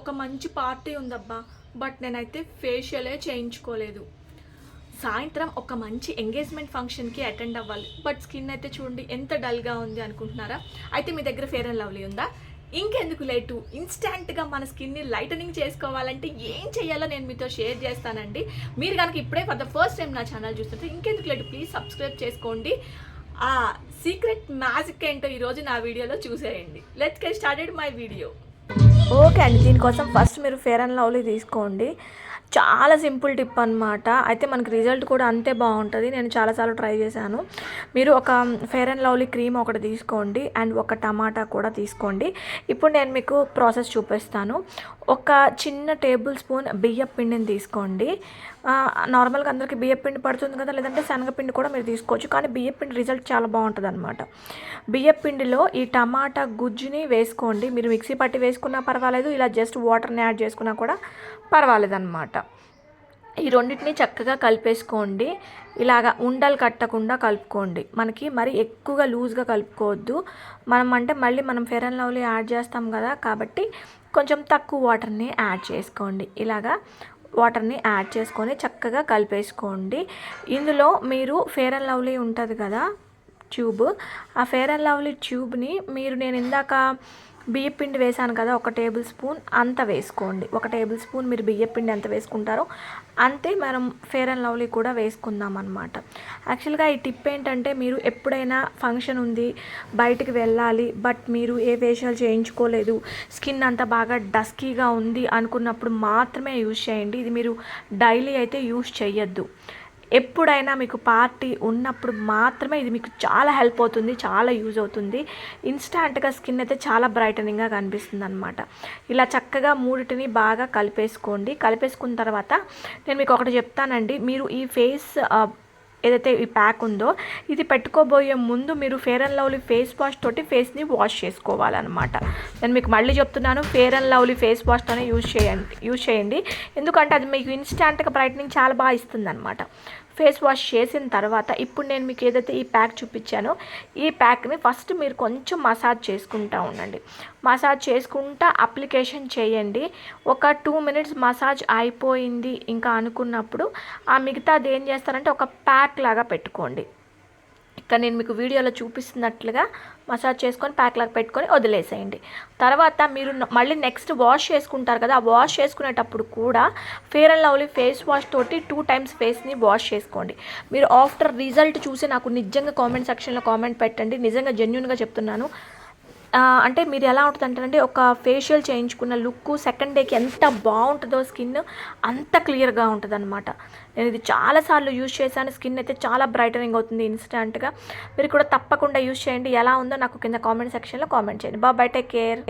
ఒక మంచి party ఉందబ్బా but నేనైతే ఫేషియలే చేయించుకోలేదు. సాయంత్రం ఒక మంచి ఎంగేజ్మెంట్ ఫంక్షన్కి అటెండ్ అవ్వాలి. బట్ స్కిన్ అయితే చూడండి ఎంత డల్గా ఉంది అనుకుంటున్నారా? అయితే మీ దగ్గర ఫేర్ అండ్ లవ్లీ ఉందా? ఇంకెందుకు లేటు? ఇన్స్టాంట్గా మన స్కిన్ని లైటనింగ్ చేసుకోవాలంటే ఏం చేయాలో నేను మీతో షేర్ చేస్తానండి. మీరు కనుక ఇప్పుడే ఫర్ ద ఫస్ట్ టైం నా ఛానల్ చూస్తుంటే ఇంకెందుకు లేటు? ప్లీజ్ సబ్స్క్రైబ్ చేసుకోండి. ఆ సీక్రెట్ మ్యాజిక్ ఏంటో ఈరోజు నా వీడియోలో చూసేయండి. Let's get started my video okay అండి. దీనికోసం ఫస్ట్ మీరు ఫేర్ అండ్ లవ్లీ తీసుకోండి. చాలా సింపుల్ టిప్ అనమాట అయితే మనకి రిజల్ట్ కూడా అంతే బాగుంటుంది. నేను చాలాసార్లు ట్రై చేశాను. మీరు ఒక ఫేర్ అండ్ లవ్లీ క్రీమ్ ఒకటి తీసుకోండి. అండ్ ఒక టమాటా కూడా తీసుకోండి. ఇప్పుడు నేను మీకు ప్రాసెస్ చూపిస్తాను. ఒక చిన్న టేబుల్ స్పూన్ బియ్యం పిండిని తీసుకోండి. నార్మల్గా అందరికీ బియ్యం పిండి పడుతుంది కదా లేదంటే శనగపిండి కూడా మీరు తీసుకోవచ్చు. కానీ బియ్యం పిండి రిజల్ట్ చాలా బాగుంటుంది అనమాట బియ్యం పిండిలో ఈ టమాటా గుజ్జుని వేసుకోండి. మీరు మిక్సీ పట్టి వేసుకున్నా పర్వాలేదు ఇలా జస్ట్ వాటర్ని యాడ్ చేసుకున్నా కూడా పర్వాలేదు అనమాట ఈ రెండింటిని చక్కగా కలిపేసుకోండి. ఇలాగా ఉండలు కట్టకుండా కలుపుకోండి. మనకి మరి ఎక్కువగా లూజ్గా కలుపుకోవద్దు. మనం అంటే మళ్ళీ మనం ఫెర్ అండ్ లవ్లీ యాడ్ చేస్తాం కదా కాబట్టి కొంచెం తక్కువ వాటర్ని యాడ్ చేసుకోండి. ఇలాగా వాటర్ని యాడ్ చేసుకొని చక్కగా కలిపేసుకోండి. ఇందులో మీరు ఫేర్ అండ్ లవ్లీ ఉంటుంది కదా ట్యూబ్ ఆ ఫేర్ అండ్ లవ్లీ ట్యూబ్ని మీరు నేను ఇందాక బియ్యపిండి వేసాను కదా ఒక టేబుల్ స్పూన్ అంత వేసుకోండి. ఒక టేబుల్ స్పూన్ మీరు బియ్యపిండి ఎంత వేసుకుంటారో అంతే మనం ఫేర్ అండ్ లవ్లీ కూడా వేసుకుందాం అనమాట యాక్చువల్గా ఈ టిప్ ఏంటంటే మీరు ఎప్పుడైనా ఫంక్షన్ ఉంది బయటికి వెళ్ళాలి బట్ మీరు ఏ వేషాలు చేయించుకోలేదు స్కిన్ అంతా బాగా డస్కీగా ఉంది అనుకున్నప్పుడు మాత్రమే యూజ్ చేయండి. ఇది మీరు డైలీ అయితే యూజ్ చేయొద్దు ఎప్పుడైనా మీకు పార్టీ ఉన్నప్పుడు మాత్రమే ఇది మీకు చాలా హెల్ప్ అవుతుంది చాలా యూజ్ అవుతుంది. ఇన్స్టాంట్గా స్కిన్ అయితే చాలా బ్రైటనింగ్గా కనిపిస్తుంది అనమాట ఇలా చక్కగా మూడిటిని బాగా కలిపేసుకోండి. కలిపేసుకున్న తర్వాత నేను మీకు ఒకటి చెప్తానండి. మీరు ఈ ఫేస్ ఏదైతే ఈ ప్యాక్ ఉందో ఇది పెట్టుకోబోయే ముందు మీరు fair and lovely face wash తోటి ఫేస్ని వాష్ చేసుకోవాలన్నమాట. నేను మీకు మళ్ళీ చెప్తున్నాను fair and lovely face wash తోనే యూజ్ చేయండి యూజ్ చేయండి. ఎందుకంటే అది మీకు ఇన్స్టాంట్గా బ్రైట్నింగ్ చాలా బాగా ఇస్తుంది అనమాట ఫేస్ వాష్ చేసిన తర్వాత ఇప్పుడు నేను మీకు ఏదైతే ఈ ప్యాక్ చూపించానో ఈ ప్యాక్ని ఫస్ట్ మీరు కొంచెం మసాజ్ చేసుకుంటా ఉండండి. మసాజ్ చేసుకుంటా అప్లికేషన్ చేయండి. ఒక టూ మినిట్స్ మసాజ్ అయిపోయింది ఇంకా అనుకున్నప్పుడు ఆ మిగతాది ఏం చేస్తారంటే ఒక ప్యాక్ లాగా పెట్టుకోండి. ఇక్కడ నేను మీకు వీడియోలో చూపిస్తున్నట్లుగా మసాజ్ చేసుకొని ప్యాక్ లాగా పెట్టుకొని వదిలేసేయండి. తర్వాత మీరు మళ్ళీ నెక్స్ట్ వాష్ చేసుకుంటారు కదా ఆ వాష్ చేసుకునేటప్పుడు కూడా fair and lovely face wash తోటి టూ టైమ్స్ ఫేస్ని వాష్ చేసుకోండి. మీరు ఆఫ్టర్ రిజల్ట్ చూసి నాకు నిజంగా కామెంట్ సెక్షన్లో కామెంట్ పెట్టండి. నిజంగా జెన్యున్గా చెప్తున్నాను. అంటే మీరు ఎలా ఉంటుంది అంటే ఒక ఫేషియల్ చేయించుకున్న లుక్ సెకండ్ డేకి ఎంత బాగుంటుందో స్కిన్ అంత క్లియర్గా ఉంటుంది అనమాట నేను ఇది చాలాసార్లు యూజ్ చేశాను స్కిన్ అయితే చాలా బ్రైటనింగ్ అవుతుంది ఇన్స్టెంట్గా మీరు కూడా తప్పకుండా యూజ్ చేయండి ఎలా ఉందో నాకు కింద కామెంట్ సెక్షన్లో కామెంట్ చేయండి. బాబాయ్ టేక్ కేర్